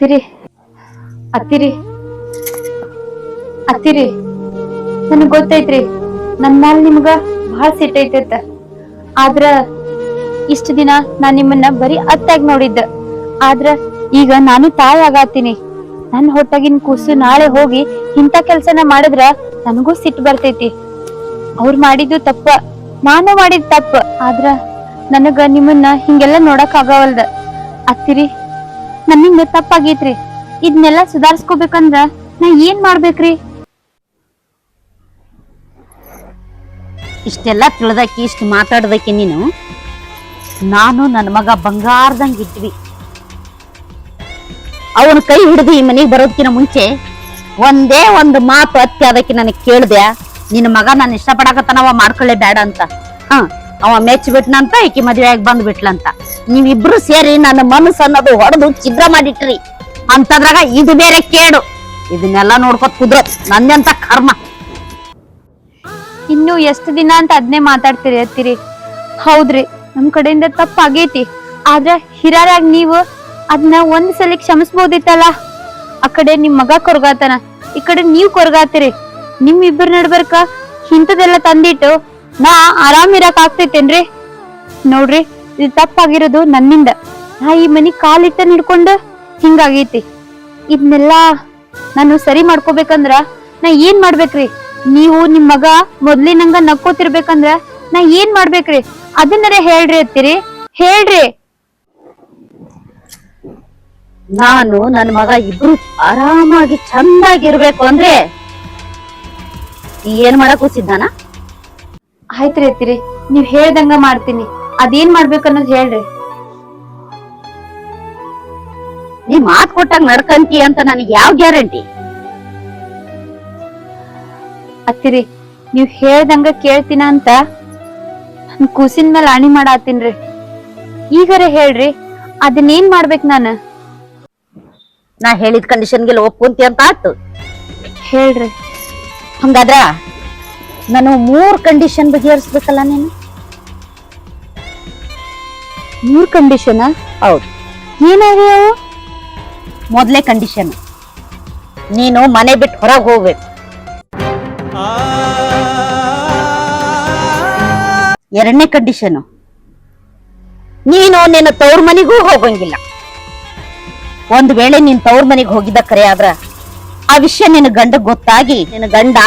ಅತ್ತಿರಿ ಅತ್ತಿರಿ ಅತ್ತಿರಿ ನನಗ್ ಗೊತ್ತೈತ್ರಿ, ನನ್ ಮ್ಯಾಲ ನಿಮ್ಗ ಬಹಳ ಸಿಟ್ಟೈತೈತ ಆದ್ರ ಇಷ್ಟ ದಿನ ನಾನ್ ನಿಮ್ಮನ್ನ ಬರೀ ಅತ್ತಾಗಿ ನೋಡಿದ್ದ. ಆದ್ರ ಈಗ ನಾನು ತಾಯಿ ಆಗಾತೀನಿ. ನನ್ ಹೊಟ್ಟಗಿನ ಕೂಸು ನಾಳೆ ಹೋಗಿ ಇಂತ ಕೆಲ್ಸನ ಮಾಡಿದ್ರ ನನಗೂ ಸಿಟ್ಟು ಬರ್ತೈತಿ. ಅವ್ರು ಮಾಡಿದ್ದು ತಪ್ಪ, ನಾನು ಮಾಡಿದ್ ತಪ್ಪ. ಆದ್ರ ನನಗ ನಿಮ್ಮನ್ನ ಹಿಂಗೆಲ್ಲ ನೋಡಕ್ ಆಗವಲ್ದ. ಅತ್ತಿರಿ ನನ್ನಿಂದ ತಪ್ಪಾಗೈತ್ರಿ. ಇದನ್ನೆಲ್ಲ ಸುಧಾರಿಸ್ಕೋಬೇಕಂದ್ರ ನಾ ಏನ್ ಮಾಡ್ಬೇಕ್ರಿ? ಇಷ್ಟೆಲ್ಲ ತಿಳಿದಕ್ಕೆ, ಇಷ್ಟು ಮಾತಾಡ್ದಕ್ಕೆ ನೀನು? ನಾನು ನನ್ನ ಮಗ ಬಂಗಾರದಂಗ ಇದ್ವಿ. ಅವನ ಕೈ ಹಿಡಿದು ಈ ಮನೆಗೆ ಬರೋದಕ್ಕಿಂತ ಮುಂಚೆ ಒಂದೇ ಒಂದು ಮಾತು ಅತ್ತಿ ಅದಕ್ಕೆ ನನಗೆ ಕೇಳ್ದೆ ನಿನ್ನ ಮಗ ನಾನು ಇಷ್ಟಪಡಕತ್ತನವ, ಮಾಡ್ಕೊಳ್ಳೇ ಬೇಡ ಅಂತ. ಹ, ಅವ ಮೆಚ್ಚಿ ಬಿಟ್ನಂತ ಈಕಿ ಮದುವೆ ಆಗಿ ಬಂದ್ ಬಿಟ್ಲಂತ ನೀವಿಬ್ರು ಸೇರಿ ನನ್ನ ಮನಸ್ಸು ಅನ್ನೋದು ಹೊಡೆದು ಛಿದ್ರ ಮಾಡಿಟ್ರಿ. ಅಂತದ್ರಾಗ ಇದು ಬೇರೆ ಕೇಡು. ಇದನ್ನೆಲ್ಲ ನೋಡ್ಕೊತ ಕುದ್ರ. ನಂದೆಂತ ಕರ್ಮ. ಇನ್ನು ಎಷ್ಟು ದಿನ ಅಂತ ಅದ್ನೇ ಮಾತಾಡ್ತೀರಿ ಅತ್ತಿರಿ. ಹೌದ್ರಿ, ನಮ್ ಕಡೆಯಿಂದ ತಪ್ಪಾಗೈತಿ. ಆದ್ರೆ ಹಿರಾರಾಗ ನೀವು ಅದನ್ನ ಒಂದ್ ಸಲ ಕ್ಷಮಿಸ್ಬೋದಿತ್ತಲ್ಲ? ಆ ಕಡೆ ನಿಮ್ ಮಗ ಕೊರಗಾತನ, ಈ ಕಡೆ ನೀವ್ ಕೊರ್ಗಾತಿರಿ. ನಿಮ್ ಇಬ್ಬರು ನಡ್ಬರ್ಕ ಇಂಥದೆಲ್ಲ ತಂದಿಟ್ಟು ನಾ ಆರಾಮ್ ಇರಕ್ ಆಗ್ತೈತೇನ್ರಿ? ನೋಡ್ರಿ ಇದು ತಪ್ಪಾಗಿರೋದು ನನ್ನಿಂದ. ನಾ ಈ ಮನಿ ಕಾಲಿಟ್ಟ ಹಿಡ್ಕೊಂಡ ಹಿಂಗಾಗೈತಿ. ಇದನ್ನೆಲ್ಲ ನಾನು ಸರಿ ಮಾಡ್ಕೋಬೇಕಂದ್ರ ನಾ ಏನ್ ಮಾಡ್ಬೇಕ್ರಿ? ನೀವು ನಿಮ್ ಮಗ ಮೊದ್ಲಿನಂಗ ನಕ್ಕೋತಿರ್ಬೇಕಂದ್ರ ನಾ ಏನ್ ಮಾಡ್ಬೇಕ್ರಿ? ಅದನ್ನರ ಹೇಳ್ರಿ ಅತ್ತಿರಿ ಹೇಳ್ರಿ. ನಾನು ನನ್ನ ಮಗ ಇಬ್ರು ಆರಾಮಾಗಿ ಚಂದಾಗಿರ್ಬೇಕು ಅಂದ್ರೆ ಏನ್ ಮಾಡಕ್ ಕೂಸಿದ್ದಾನ ಆಯ್ತ್ರಿ ಅತ್ತಿರಿ ನೀವ್ ಹೇಳ್ದಂಗ ಮಾಡ್ತೀನಿ. ಅದೇನ್ ಮಾಡ್ಬೇಕು ಅನ್ನೋದ್ ಹೇಳ್ರಿ. ನೀ ಮಾತ್ ಕೊಟ್ಟಾಗ ನಡ್ಕಂತಿ ಅಂತ ನನಗೆ ಯಾವ ಗ್ಯಾರಂಟಿ? ಅತ್ತಿರಿ ನೀವ್ ಹೇಳ್ದಂಗ ಕೇಳ್ತೀನ ಅಂತ ನನ್ ಕೂಸಿನ ಮೇಲೆ ಅಣಿ ಮಾಡಾತೀನ್ರಿ ಈಗರ ಹೇಳ್ರಿ ಅದನ್ನೇನ್ ಮಾಡ್ಬೇಕ್ ನಾನು? ನಾ ಹೇಳಿದ ಕಂಡೀಷನ್ಗೆ ಒಪ್ಕೊಂತಿ ಅಂತ ಆತು. ಹೇಳ್ರಿ. ಹಂಗಾದ್ರ ನಾನು ಮೂರ್ ಕಂಡೀಷನ್ ಬಗೆಹರಿಸ್ಬೇಕಲ್ಲ ನೀನು? ಮೂರ್ ಕಂಡೀಷನ್ ಹೌದು. ಏನಾಗ್ಯಾವ ಮೊದಲೇ ಕಂಡೀಷನ್ ನೀನು ಮನೆ ಬಿಟ್ಟು ಹೊರಗೆ ಹೋಗ್ಬೇಕು. ಎರಡನೇ ಕಂಡೀಷನ್ ನೀನು ನಿನ್ನ ತವ್ರ ಮನೆಗೂ ಹೋಗಂಗಿಲ್ಲ. ಒಂದು ವೇಳೆ ನೀನ್ ತವ್ರ ಮನೆಗೆ ಹೋಗಿದ್ದ ಕರೆ ಆದ್ರ ಆ ವಿಷಯ ನಿನ್ನ ಗಂಡ ಗೊತ್ತಾಗಿ ನಿನ್ನ ಗಂಡ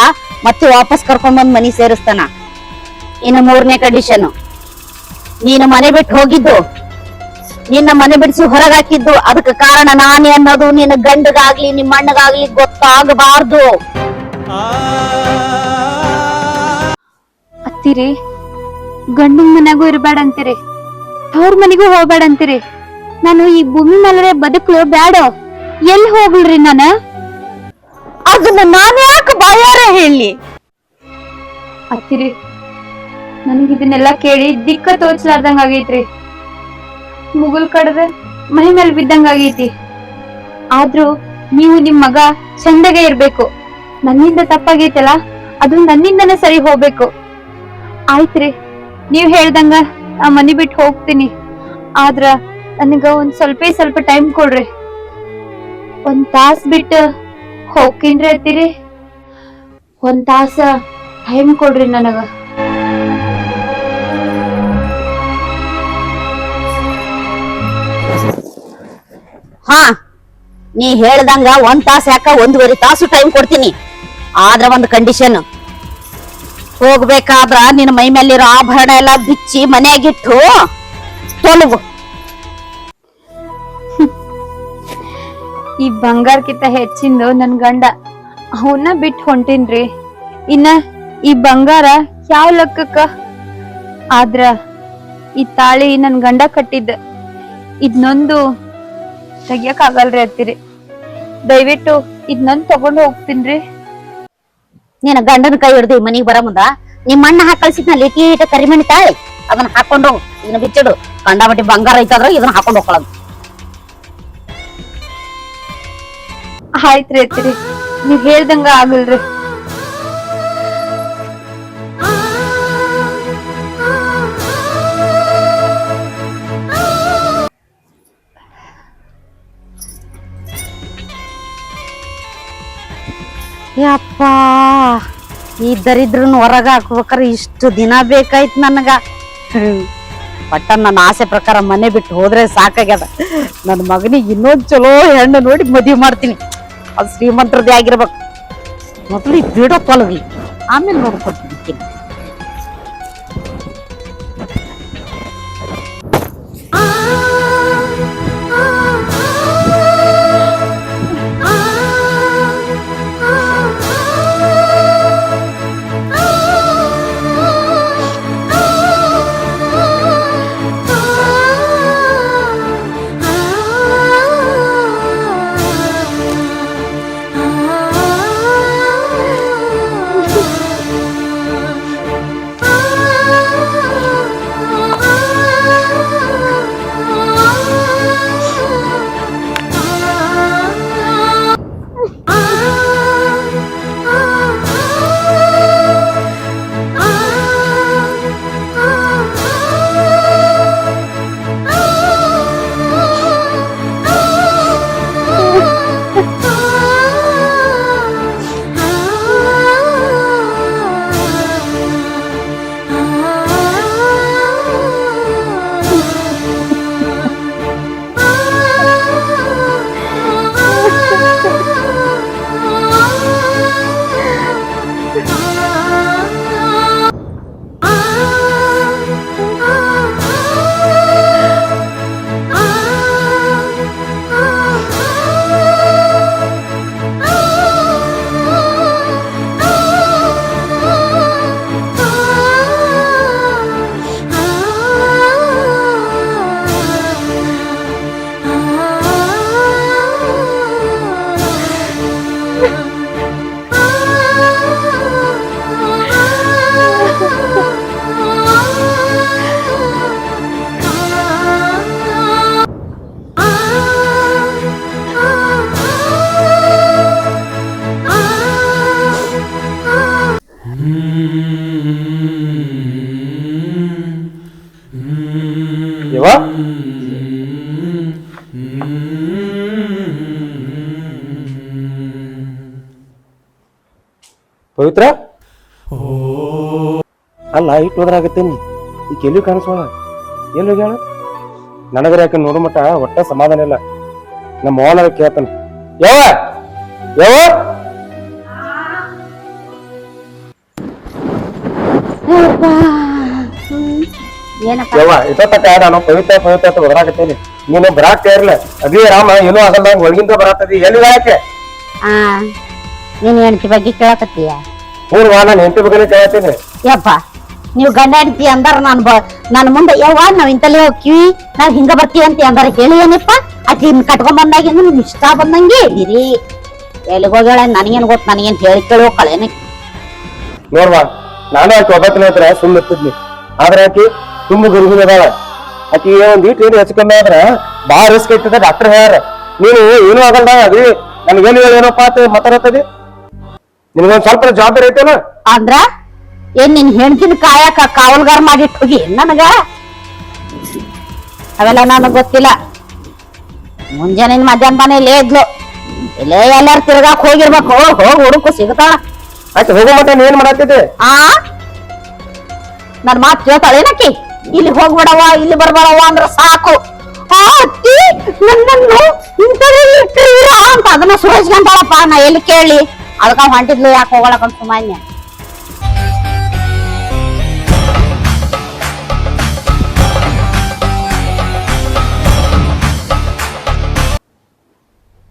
ಮತ್ತೆ ವಾಪಸ್ ಕರ್ಕೊಂಡ್ ಬಂದ್ ಮನಿ ಸೇರಿಸ್ತಾನ. ಇನ್ನು ಮೂರನೇ ಕಂಡೀಷನ್ ನೀನು ಮನೆ ಬಿಟ್ಟು ಹೋಗಿದ್ದು ನಿನ್ನ ಮನೆ ಬಿಡಿಸಿ ಹೊರಗಾಕಿದ್ದು ಅದಕ್ಕೆ ಕಾರಣ ನಾನೇ ಅನ್ನೋದು ನಿನ್ನ ಗಂಡಗಾಗ್ಲಿ ನಿಮ್ಮ ಅಣ್ಣಗಾಗ್ಲಿ ಗೊತ್ತಾಗಬಾರ್ದು. ಅತ್ತಿರಿ ಗಂಡನ ಮನೆಗೂ ಇರಬೇಡಂತೀರಿ ಅವ್ರ ಮನೆಗೂ ಹೋಗ್ಬೇಡ ಅಂತೀರಿ ನಾನು ಈ ಭೂಮಿ ಮೇಲೆ ಬದುಕಲು ಬ್ಯಾಡ ಎಲ್ಲಿ ಹೋಗ್ಲ್ರಿ ನಾನು? ಅದನ್ನ ನಾನು ಯಾಕೆ ಬಾಯಾರ ಹೇಳಿ? ಅತ್ತಿರಿ ನನಗ್ ಇದನ್ನೆಲ್ಲ ಕೇಳಿ ದಿಕ್ಕ ತೋಚ್ಲಾರ್ದಂಗ ಆಗೈತ್ರಿ. ಮುಗುಲ್ ಕಡ್ದ ಮೈ ಮೇಲೆ ಬಿದ್ದಂಗ ಆಗೈತಿ. ಆದ್ರೂ ನೀವು ನಿಮ್ ಮಗ ಚಂದಗೆ ಇರ್ಬೇಕು. ನನ್ನಿಂದ ತಪ್ಪಾಗೈತಲ್ಲ, ಅದು ನನ್ನಿಂದನೇ ಸರಿ ಹೋಗ್ಬೇಕು. ಆಯ್ತ್ರಿ, ನೀವ್ ಹೇಳ್ದಂಗ ಆ ಮನಿ ಬಿಟ್ಟು ಹೋಗ್ತೀನಿ. ಆದ್ರ ನನಗ ಒಂದ್ ಸ್ವಲ್ಪ ಸ್ವಲ್ಪ ಟೈಮ್ ಕೊಡ್ರಿ. ಒಂದ್ ತಾಸ್ ಬಿಟ್ಟು ಹೋಗ್ತೀನ್ರಿ ಅತ್ತಿರಿ ಒಂದ್ ತಾಸ ಟೈಮ್ ಕೊಡ್ರಿ ನನಗ. ಹಾ, ನೀ ಹೇಳ್ದಂಗ ಒಂದ್ ತಾಸ ಯಾಕ ಒಂದೂವರೆ ತಾಸು ಟೈಮ್ ಕೊಡ್ತೀನಿ. ಆದ್ರ ಒಂದ್ ಕಂಡೀಷನ್ ಹೋಗ್ಬೇಕಾದ್ರ ನಿನ್ನ ಮೈ ಮೇಲಿರೋ ಆಭರಣ ಎಲ್ಲ ಬಿಚ್ಚಿ ಮನೆಯಾಗಿಟ್ಟು ತೊಲಗು. ಈ ಬಂಗಾರಕ್ಕಿಂತ ಹೆಚ್ಚಿಂದು ನನ್ ಗಂಡ ಅವನ್ನ ಬಿಟ್ಟು ಹೊಂಟಿನ್ರಿ. ಇನ್ನ ಈ ಬಂಗಾರ ಯಾವ ಲೆಕ್ಕಕ್ಕ? ಆದ್ರ ಈ ತಾಳಿ ನನ್ ಗಂಡ ಕಟ್ಟಿದ್ದ. ಇದ್ನೊಂದು ತೆಗಿಯಕ್ ಆಗಲ್ರಿ ಅತ್ತಿರಿ. ದಯವಿಟ್ಟು ಇದ್ನೊಂದ್ ತಗೊಂಡ್ ಹೋಗ್ತೀನ್ರಿ. ನಿನ್ನ ಗಂಡನ ಕೈ ಹಿಡ್ದು ಮನಿಗ್ ಬರ ಮುಂದ ನಿಮ್ಮ ಅಣ್ಣ ಹಾಕಿ ಕಳ್ಸಿದ್ನ ಲಿಟಿ ಇಟ್ಟ ಕರಿಮಣಿ ತಾಳಿ ಅದನ್ನ ಹಾಕೊಂಡು ಹೋಗು ಇದನ್ನ ಬಿಚ್ಚಿಡು. ಕಂಡಾಬಟ್ಟಿ ಬಂಗಾರ ಐತಾದ್ರ ಇದನ್ನ ಹಾಕೊಂಡು ಹೋಗ್ಕೊಳ್ಳೋದು ಆಯ್ತ್ರಿ ಅತ್ತಿರಿ. ನೀವ್ ಹೇಳ್ದಂಗ ಆಗಲ್ರಿ. ಯಪ್ಪ, ಈ ದರಿದ್ರನ್ ಹೊರಗ ಹಾಕ್ಬೇಕಾರ ಇಷ್ಟು ದಿನ ಬೇಕಾಯ್ತು ನನಗ. ಬಟ್ಟ ನನ್ನ ಆಸೆ ಪ್ರಕಾರ ಮನೆ ಬಿಟ್ಟು ಹೋದ್ರೆ ಸಾಕಾಗ್ಯದ. ನನ್ನ ಮಗನಿಗೆ ಇನ್ನೊಂದು ಚಲೋ ಹೆಣ್ಣು ನೋಡಿ ಮದುವೆ ಮಾಡ್ತೀನಿ. ಅದು ಶ್ರೀಮಂತರದೇ ಆಗಿರ್ಬೇಕು. ಮೊದಲು ಬಿಡೋ ತೊಲಗ್ಲಿ ಆಮೇಲೆ ನೋಡ್ಕೊತೀನಿ ಪವಿತ್ರ? ಅಲ್ಲ ಇಟ್ಟು ಹೋದ್ರಾಗತ್ತೇನಿ ಈಗ ಎಲ್ಲಿ ಕಾಣಿಸೋಣ ಎಲ್ಲಿ ಹೇಳ ನನಗರ ಯಾಕೆ ನೋಡು ಮಟ್ಟ ಒಟ್ಟ ಸಮಾಧಾನ ಇಲ್ಲ. ನಮ್ಮ ಓನರ್ ಕೇಳ್ತಾನೆ. ಯಾವ ಯಾವ ಏನಪ್ಪ? ಯವ್ವ ಇಷ್ಟೊತ್ತಕ್ಕ ನಾನು ಪವಿತ್ರ ಪವಿತ್ರ ಅಂತ ಹೋದ್ರಾಗತ್ತೇನಿ ನೀನು ಬರಾಕ್ ತಯಾರಿಲ್ಲ. ಅದೇ ರಾಮ ಏನೂ ಆಗಲ್ಲ ಒಳಗಿಂದ ಬರಾತದಿ. ಎಲ್ಲಿ ಯಾಕೆ ನೀನ್ ಹೆಂಡತಿ ಬಗ್ಗೆ ಕೇಳಕತ್ತೀಯ? ಮೂರು ನಾನು ಹೆಂಡತಿ ಬಗ್ಗೆ ಕೇಳ್ತೀನಿ. ಯಪ್ಪ ನೀವು ಗಂಡ ಹೆಂಡತಿ ಅಂದಾರ ನಾನು ನನ್ನ ಮುಂದೆ ಯವ್ವ ನಾವ್ ಇಂತಲ್ಲಿ ಹೋಗ್ತೀವಿ ನಾವ್ ಹಿಂಗ ಬರ್ತೀವಿ ಅಂತ ಅಂದಾರ ಹೇಳಿ ಏನಪ್ಪ? ಆಕಿ ಕಟ್ಕೊಂಡ್ ಬಂದಾಗ ನಿಮ್ ಇಷ್ಟ ಬಂದಂಗೆ ಇದೀರಿ ಎಲ್ಲಿಗೆ ಹೋಗ್ಯಾಳ ನನಗೇನ್ ಗೊತ್ತು ನನಗೇನ್ ಹೇಳಿ ಕೇಳಿ ಹೋಗ್ಕಳೇನೆ ನೋಡ್ವಾ ನಾನು ಆಕಿ ಒಬ್ಬತ್ತಿನ ಹತ್ರ ಸುಮ್ಮನೆ ಇರ್ತಿದ್ನಿ. ಆದ್ರೆ ಆಕಿ ತುಂಬ ಗುರುಗಿನ ಅದಾಳ. ಆಕಿ ಒಂದ್ ಈಟ್ ಏನು ಹೆಚ್ಚು ಕಮ್ಮಿ ಆದ್ರ ಬಾಳ ರಿಸ್ಕ್ ಐತದ ಡಾಕ್ಟರ್ ಹೇಳ್ಯಾರ. ನೀನು ಏನೂ ಆಗಲ್ಲ ಅದಿ ಏನು ಏನಪ್ಪ ಅಂತ ಮಾತಾಡತ್ತದಿ ನಿನಗೊಂದ್ ಸ್ವಲ್ಪ ಜವಾಬ್ದಾರಿ ಐತೇನ? ಅಂದ್ರ ಏನ್ ನಿನ್ ಹೆಂಡತಿನ ಕಾಯಕ ಕಾವಲ್ಗಾರ ಮಾಡಿಟ್ಟು ಹೋಗಿ ನನಗ? ಅವೆಲ್ಲ ನನಗ್ ಗೊತ್ತಿಲ್ಲ. ಮುಂಜಾನೆ ಮಧ್ಯಾಹ್ನ ಮನೆ ಇಲ್ಲೇ ಇದ್ಲು. ಇಲ್ಲೇ ಎಲ್ಲಾರು ತಿರ್ಗಾಕ್ ಹೋಗಿರ್ಬೇಕು. ಹೋಗಿ ಹುಡುಕು ಸಿಗ್ತಾಳ ಆಯ್ತು ಹೋಗೋ ಮಟ್ಟ ಏನ್ ಮಾಡತ್ತಿದ್ದೆ ಆ? ನನ್ ಮಾತ್ ಕೇಳ್ತಾಳೇನಕ್ಕಿ ಇಲ್ಲಿ ಹೋಗ್ಬಿಡವ ಇಲ್ಲಿ ಬರ್ಬೇಡವ ಅಂದ್ರ ಸಾಕು. ಆ ಅತ್ತಿ ನನ್ನನ್ನು ಇಂಥದ್ರಲ್ಲಿ ಅಂತ ಅದನ್ನ ಸುರೇಶ್ಗಂತಾಳಪ್ಪ ನಾ ಎಲ್ಲಿ ಕೇಳಿ? ಅದಕ್ಕ ಹೊಂಟಿದ್ಲು ಯಾಕೆ ಹೋಗಳಕಂತ ಸುಮಾನ್ಯ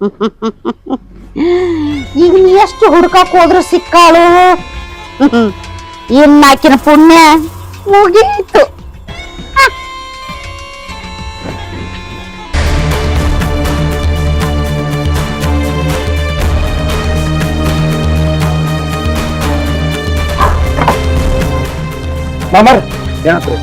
ಈಗ ನೀ ಎಷ್ಟು ಹುಡ್ಕಕ್ ಹೋದ್ರು ಸಿಕ್ಕಾಳು? ಆಕಿನ ಪುಣ್ಯ ಮುಗೀತು. ಮಾಮರ್. ಏನಂತ್ರಿ?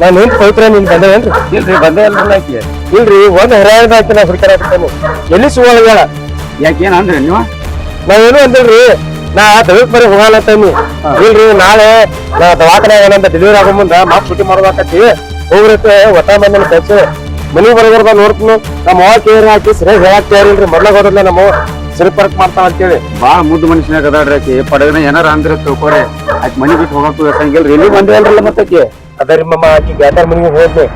ನಾನು ಏನ್ ಪವಿತ್ರ ನೀನ್ ಏನ್ರಿ? ಇಲ್ರಿ ಬಂದೆ ಇಲ್ಲ ಆಕಿ ಇಲ್ರಿ. ಒಂದ್ ಹರಾಯದ ಆಕಿ ನಾ ಹುಡುಕಾಡಕತ್ತೇನೆ ಎಲ್ಲಿ ಸುವಳ ಹೇಳ? ಯಾಕೆ ಏನ್ ಅಂದ್ರೆ ನೀವು? ನಾವೇನು ಅಂದಿಲ್ರಿ? ನಾ ದಯವಿಟ್ಟು ಬರೀ ಹೋಗಲ್ಲ ಅಂತೇನಿ ಇಲ್ರಿ ನಾಳೆ ನಾ ದವಾಖಾನೆ ಏನಂತ ಡೆಲಿವರಿ ಆಗೋ ಮುಂದ ಮಾತ್ ಸುಟ್ಟಿ ಮಾಡ್ಬೇಕತ್ತಿ. ಹೋಗ್ರತ್ತೆ ಒಟ್ಟ ಬಂದ ಕೆಲಸ. ಮನಿ ಬರೋದ್ರದ ನೋಡ್ತೀನಿ. ನಮ್ಮ ಅವ್ವ ಕೇರ್ ಹಾಕಿ ಸರಿಯಾಗಿ ಹೇಳಕ್ ತಯಾರಿಲ್ರಿ ಮೊದ್ಲಾಗ ಹೋದ್ರಲ್ಲ ನಮ್ಮ ಅವ್ವ ಹೆಸರು ಅಂತ ಹೇಳಿ ಅಂತೇಳಿ. ಬಾಳ ಮುದ್ದು ಮನುಷ್ಯನ ಅದಾಡ್ರಿ ಆಕಿ. ಪಡಗನ ಏನಾರ ಅಂದ್ರೆ ತಿಳ್ಕೊರಿ. ಆಕಿ ಮನಿ ಬಿಟ್ಟು ಹೋಗಕ್ಕೂ ಬೇಕಂಗಿಲ್ರಿ ಇಲ್ಲಿ ಬಂದೇ ಅಲ್ರಲ್ಲ ಮತ್ತಕ್ಕೆ ಅದರಿ ಮಮ್ಮ ಆಕಿ ಗ್ಯಾತಾರ್ ಮನಿಗೆ ಹೋದ್ನಿ.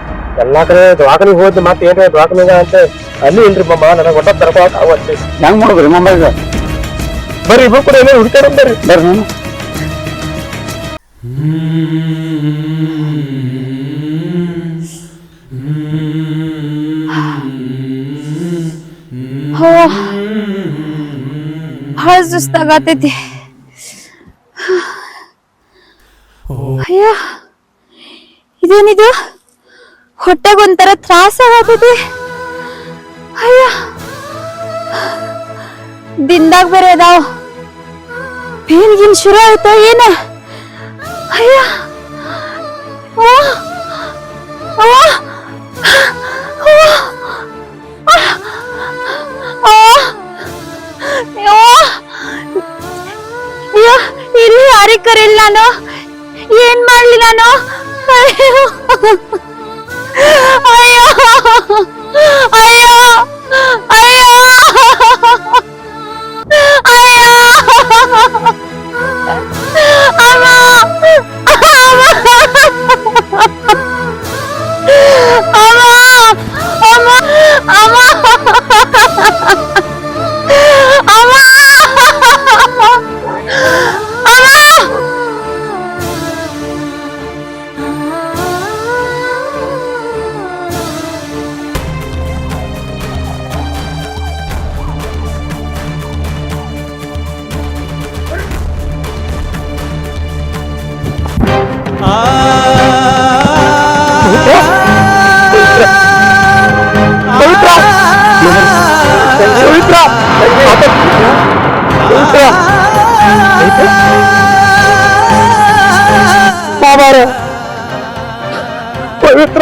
ಎಲ್ಲಾ ಕಡೆ ದ್ವಾಕನಿ ಹೋದ್ ಮತ್ತೆ ಏನ್ರಿ ದ್ವಾಕನಿ ಅಂತ ಅಲ್ಲಿ ಇಲ್ರಿ ಮಮ್ಮ ನನಗೆ ಒಟ್ಟ ತರಕೋಕ್ ಅವತ್ತಿ ಹೆಂಗ್ ಮಾಡೋದ್ರಿ ಮಮ್ಮ ಈಗ? ಬರ್ರಿ ಇಬ್ಬರು ಕೂಡ ಏನೋ ಹುಡ್ಕಾಡ ಬರ್ರಿ. ಬರ್ರಿ ನಾನು ಹೋ ಭಾಳ ಸುಸ್ತಾಗತೈತಿ ಅಯ್ಯ, ಇದೇನಿದು ಹೊಟ್ಟೆಗೆ ತ್ರಾಸ ಆಗತೈತಿ ಅಯ್ಯ ದಿನದಾಗ ಬೇರೆ ಅದಾವ ಪೇನ್ ಗಿನ್ ಶುರು ಆಯ್ತ ಏನ ಅಯ್ಯ ಅವ್ವ! ಅವ್ವ! ನಾನು? ಏನ್ ಮಾಡ್ಲಿ ನಾನು? ಅಯ್ಯೋ. ಅಯ್ಯೋ.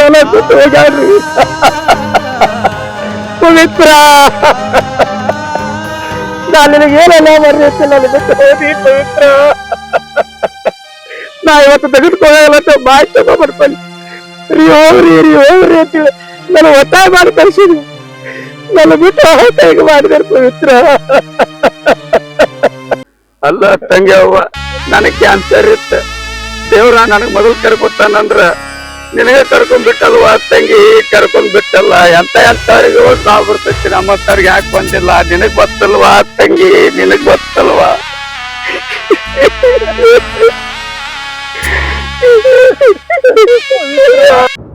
ಪವಿತ್ರ ಬಿಟ್ಟು ಹೋಗ್ಯಾಡ್ರಿ ಪವಿತ್ರ. ನಾನು ನಿನಗೆ ಏನೆಲ್ಲ ಮರ್ಯಾದೆ ನಾನು ಬಿಟ್ಟು ಹೋದಿ ಪವಿತ್ರ. ನಾ ಇವತ್ತು ತೆಗೆದುಕೊಳ್ಳಲ್ಲ ಬಾಯಿ ತಗೊಂಡ್ಬರ್ತೀನಿ ರೀ ಹೋಗ್ರಿ ರೀ ಹೋಗ್ರಿ ಅಂತೇಳಿ ನಾನು ಒತ್ತಾಯ ಮಾಡಿ ಕಳ್ಸಿದ್ವಿ ನನ್ನ ಬಿಟ್ಟು ಈಗ ಮಾಡಿದಾರೆ ಪವಿತ್ರ. ಅಲ್ಲ ತಂಗಿ ಅವ್ವ, ನನಗೆ ಕ್ಯಾನ್ಸರ್ ಇತ್ತು. ದೇವ್ರ ನನಗೆ ಮೊದಲು ಕರ್ಕೊತಾನಂದ್ರ ನಿನಗೆ ಕರ್ಕೊಂಡ್ ಬಿಟ್ಟಲ್ವಾ? ತಂಗಿ, ಕರ್ಕೊಂಡ್ ಬಿಟ್ಟಲ್ಲ. ಎಂತ ಎಂತವ್ರಿಗೆ ನಾವು ಬರ್ತೈತಿ. ನಮ್ಮತ್ತವ್ರಿಗೆ ಯಾಕೆ ಬಂದಿಲ್ಲ? ನಿನಗ್ ಗೊತ್ತಲ್ವಾ ತಂಗಿ? ನಿನಗ್ ಗೊತ್ತಲ್ವಾ?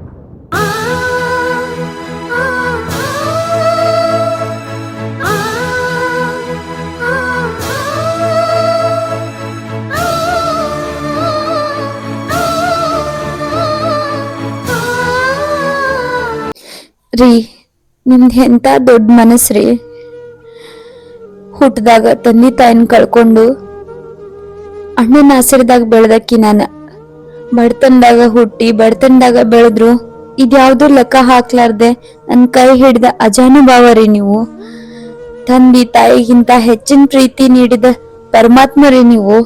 ನಿಮ್ದು ಎಂಥ ದೊಡ್ಡ ಮನಸ್ರಿ ಹುಟ್ಟದಾಗ ತಂದೆ ತಾಯಿನ ಕಳ್ಕೊಂಡು ಅಣ್ಣನ ಆಸರದಾಗ ಬೆಳೆದಕ್ಕಿ ನಾನು. ಬಡತನದಾಗ ಹುಟ್ಟಿ ಬಡತನದಾಗ ಬೆಳೆದ್ರು ಇದ್ಯಾವ್ದು ಲೆಕ್ಕ ಹಾಕ್ಲಾರ್ದೆ ನನ್ನ ಕೈ ಹಿಡಿದ ಅಜಾನುಭಾವ ರೀ ನೀವು. ತಂದೆ ತಾಯಿಗಿಂತ ಹೆಚ್ಚಿನ ಪ್ರೀತಿ ನೀಡಿದ ಪರಮಾತ್ಮ ರೀ ನೀವು.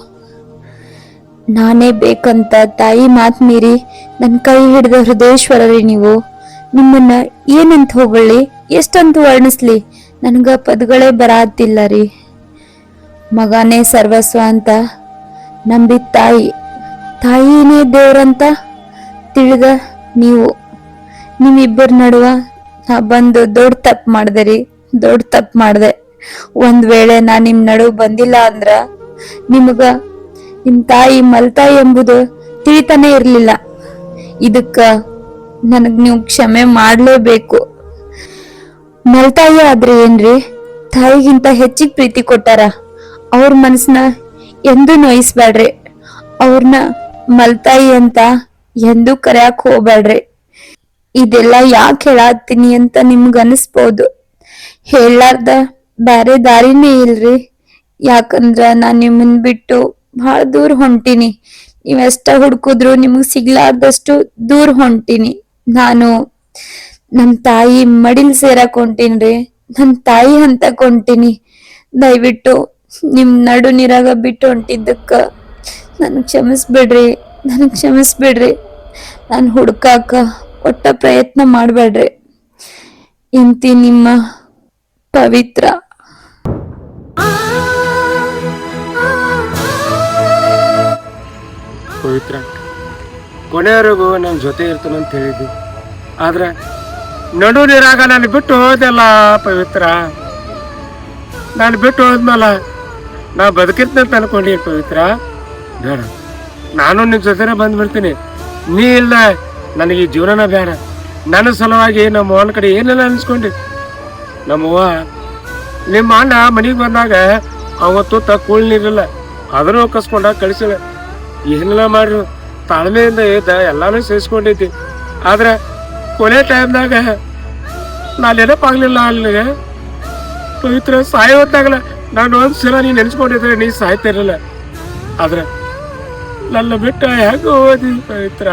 ನಾನೇ ಬೇಕಂತ ತಾಯಿ ಮಾತು ಮೀರಿ ನನ್ನ ಕೈ ಹಿಡಿದ ಹೃದಯೇಶ್ವರ ರೀ ನೀವು. ನಿಮ್ಮನ್ನ ಏನಂತ ಹೊಗಳಿ ಎಷ್ಟಂತ ವರ್ಣಿಸ್ಲಿ. ನನಗ ಪದಗಳೇ ಬರಾತಿಲ್ಲ ರೀ. ಮಗನೇ ಸರ್ವಸ್ವ ಅಂತ. ನಂಬಿದ ತಾಯಿ. ತಾಯಿನೇ ದೇವ್ರಂತ. ತಿಳಿದ ನೀವು. ನಿಮ್ಮಿಬ್ಬರ ನಡುವ ನಾ ಬಂದು ದೊಡ್ಡ ತಪ್ಪು ಮಾಡಿದೆ ರೀ. ದೊಡ್ಡ ತಪ್ಪು ಮಾಡಿದೆ. ಒಂದು ವೇಳೆ ನಾ ನಿಮ್ಮ ನಡುವೆ ಬಂದಿಲ್ಲ ಅಂದ್ರ ನಿಮಗ ನಿಮ್ಮ ತಾಯಿ ಮಲ್ತಾಯಿ ಎಂಬುದು ತಿಳಿತಾನೆ ಇರಲಿಲ್ಲ. ಇದಕ್ಕ ನನಗ್ ನೀವು ಕ್ಷಮೆ ಮಾಡ್ಲೇಬೇಕು. ಮಲ್ತಾಯಿ ಆದ್ರೆ ಏನ್ರಿ? ತಾಯಿಗಿಂತ ಹೆಚ್ಚಿಗೆ ಪ್ರೀತಿ ಕೊಟ್ಟಾರ? ಅವ್ರ ಮನಸ್ನ ಎಂದೂ ನೋಯಿಸ್ಬೇಡ್ರಿ ಅವ್ರನ್ನ ಮಲ್ತಾಯಿ ಅಂತ ಎಂದೂ ಕರೆಯಕ್ ಹೋಗ್ಬೇಡ್ರಿ ಇದೆಲ್ಲ ಯಾಕೆ ಹೇಳತ್ತೀನಿ ಅಂತ ನಿಮ್ಗ ಅನಿಸ್ಬೋದು. ಹೇಳಾರ್ದ ಬ್ಯಾರೆ ದಾರಿನೇ ಇಲ್ರಿ. ಯಾಕಂದ್ರ ನಾ ನಿಮ್ಮನ್ ಬಿಟ್ಟು ಬಹಳ ದೂರ ಹೊಂಟೀನಿ. ನೀವೆಷ್ಟ ಹುಡ್ಕುದ್ರು ನಿಮಗ್ ಸಿಗ್ಲಾರ್ದಷ್ಟು ದೂರ ಹೊಂಟೀನಿ. ನಾನು ನಮ್ ತಾಯಿ ಮಡಿಲ್ ಸೇರಕ್ ಹೊಂಟೀನ್ರಿ ನನ್ ತಾಯಿ ಅಂತ ಕೊಂಟೀನಿ. ದಯವಿಟ್ಟು ನಿಮ್ ನಡು ನೀರಾಗ ಬಿಟ್ಟು ಹೊಂಟಿದ್ದಕ್ಕ ನನ್ ಕ್ಷಮಿಸ್ಬಿಡ್ರಿ. ನನ್ ಕ್ಷಮಿಸ್ಬಿಡ್ರಿ. ನಾನು ಹುಡ್ಕಾಕ ಒಟ್ಟ ಪ್ರಯತ್ನ ಮಾಡಬೇಡ್ರಿ ಇಂತಿ ನಿಮ್ಮ ಪವಿತ್ರ. ಪವಿತ್ರ. ಕೊನೆಯವರೆಗೂ ನನ್ನ ಜೊತೆ ಇರ್ತಾನೆ ಅಂತ ಹೇಳಿದ್ವಿ. ಆದ್ರೆ ನಡು ನೀರಾಗ ನಾನು ಬಿಟ್ಟು ಹೋದೆಲ್ಲ ಪವಿತ್ರ. ನಾನು ಬಿಟ್ಟು ಹೋದ್ಮೇಲೆ ನಾ ಅಂತ ಅನ್ಕೊಂಡಿ ಪವಿತ್ರ. ಬೇಡ. ನಾನು ನಿಮ್ಮ ಜೊತೆನೇ ಬಂದ್ಬಿಡ್ತೀನಿ. ನೀ ಇಲ್ಲ, ನನಗೆ ಈ ಜೀವನನ ಬೇಡ. ನನ್ನ ಸಲುವಾಗಿ ನಮ್ಮ ಅವನ ಕಡೆ ಏನೆಲ್ಲ ಅನ್ಸ್ಕೊಂಡಿ. ನಮ್ಮವ್ವ ನಿಮ್ಮ ಅಣ್ಣ ಮನೆಗೆ ಬಂದಾಗ ಅವತ್ತು ತಕ್ಕ ನೀರಿಲ್ಲ. ಅದನ್ನು ಕಸ್ಕೊಂಡ ಕಳಿಸಿಲ್ಲ ಏನೆಲ್ಲ ಮಾಡ್ರು? ತಾಳ್ಮೆಯಿಂದ ಇದ್ದ ಎಲ್ಲಾನು ಸೇರಿಸ್ಕೊಂಡೈತಿ ಆದ್ರೆ ಕೊನೆ ಟೈಮ್ದಾಗ ನಾನು ನೆನಪಾಗ್ಲಿಲ್ಲ ಅಲ್ಲಿಗೆ ಪವಿತ್ರ ಸಾಯೋ ಹೊತ್ತಾಗಲ್ಲ ನಾನು ಒಂದು ಸಲ ನೀ ನೆನೆಸ್ಕೊಂಡಿದ್ರೆ ನೀ ಸಾಯ್ತಿರಲಿಲ್ಲ ಆದ್ರೆ ನನ್ನ ಬಿಟ್ಟ ಹೆಂಗ ಓದಿ ಪವಿತ್ರ?